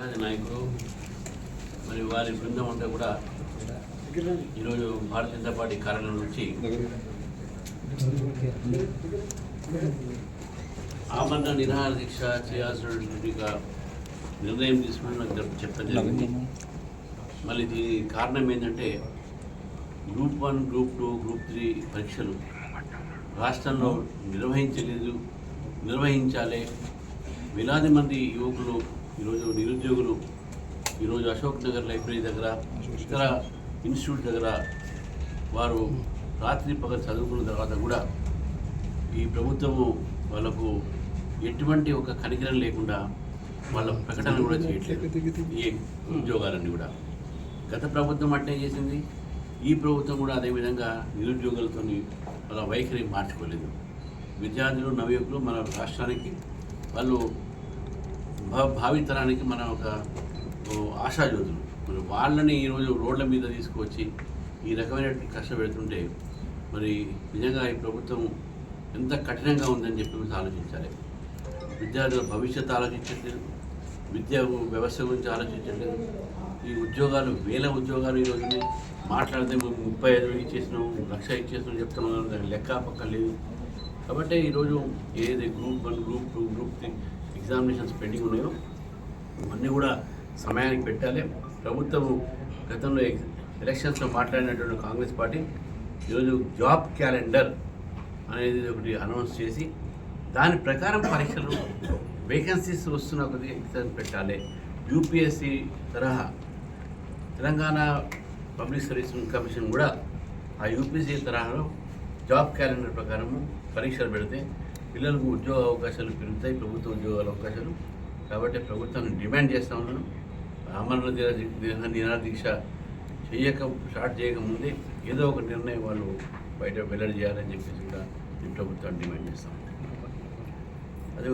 రాజ నాయకులు మరి వారి బృందం అంతా కూడా ఈరోజు భారతీయ జనతా పార్టీ కార్యాలయం నుంచి ఆమరణ నిరాహార దీక్ష చేయాల్సినటువంటి నిర్ణయం తీసుకుని నాకు చెప్పడం జరిగింది. మళ్ళీ దీని కారణం ఏంటంటే group one group two group three పరీక్షలు రాష్ట్రంలో నిర్వహించలేదు నిర్వహించాలి. వేలాది మంది యువకులు ఈరోజు నిరుద్యోగులు ఈరోజు అశోక్ నగర్ లైబ్రరీ దగ్గర ఇతర ఇన్స్టిట్యూట్ దగ్గర వారు రాత్రి పగలు చదువుకున్న తర్వాత కూడా ఈ ప్రభుత్వము వాళ్ళకు ఎటువంటి ఒక కనికరం లేకుండా వాళ్ళ ప్రకటన కూడా చేయట్లేదు. ఈ ఉద్యోగాలన్నీ కూడా. గత ప్రభుత్వం అట్లే చేసింది. ఈ ప్రభుత్వం కూడా అదేవిధంగా నిరుద్యోగులతో వాళ్ళ వైఖరి మార్చుకోలేదు. విద్యార్థులు నవయుకులు మన రాష్ట్రానికి వాళ్ళు భావితరానికి మన ఒక ఆశాజ్యోతులు మరి వాళ్ళని ఈరోజు రోడ్ల మీద తీసుకువచ్చి ఈ రకమైనటువంటి కష్టపెడుతుంటే మరి నిజంగా ఈ ప్రభుత్వం ఎంత కఠినంగా ఉందని చెప్పి ఆలోచించాలి. విద్యార్థుల భవిష్యత్తు ఆలోచించట్లేదు. విద్యా వ్యవస్థ గురించి ఆలోచించట్లేదు. ఈ ఉద్యోగాలు వేల ఉద్యోగాలు ఈరోజు మాట్లాడితే మేము ముప్పై ఐదు వేలు ఇచ్చేసినాం లక్ష ఇచ్చేసినాం చెప్తున్నాం దాని లెక్క పక్క లేదు. కాబట్టి ఈరోజు ఏది group one group two group three examinations pending ఉన్నాయో అన్నీ కూడా సమయానికి పెట్టాలి. ప్రభుత్వం గతంలో ఎలక్షన్స్లో మాట్లాడినటువంటి కాంగ్రెస్ పార్టీ ఈరోజు జాబ్ క్యాలెండర్ అనేది ఒకటి అనౌన్స్ చేసి దాని ప్రకారం పరీక్షలు వేకెన్సీస్ వస్తున్న కొద్దిగా ఎగ్జామ్ పెట్టాలి. యూపీఎస్సి తరహా తెలంగాణ పబ్లిక్ సర్వీస్ కమిషన్ కూడా ఆ యూపీఎస్సీ తరహాలో జాబ్ క్యాలెండర్ ప్రకారం పరీక్షలు పెడితే పిల్లలకు ఉద్యోగ అవకాశాలు పెరుగుతాయి ప్రభుత్వ ఉద్యోగాల అవకాశాలు. కాబట్టి ప్రభుత్వాన్ని డిమాండ్ చేస్తా ఉన్నాను. ఆమరణ నిరా నిరాహార దీక్ష చేయక స్టార్ట్ చేయకముందే ఏదో ఒక నిర్ణయం వాళ్ళు బయట వెల్లడి చేయాలని చెప్పేసి కూడా ఈ ప్రభుత్వాన్ని డిమాండ్ చేస్తాం అదే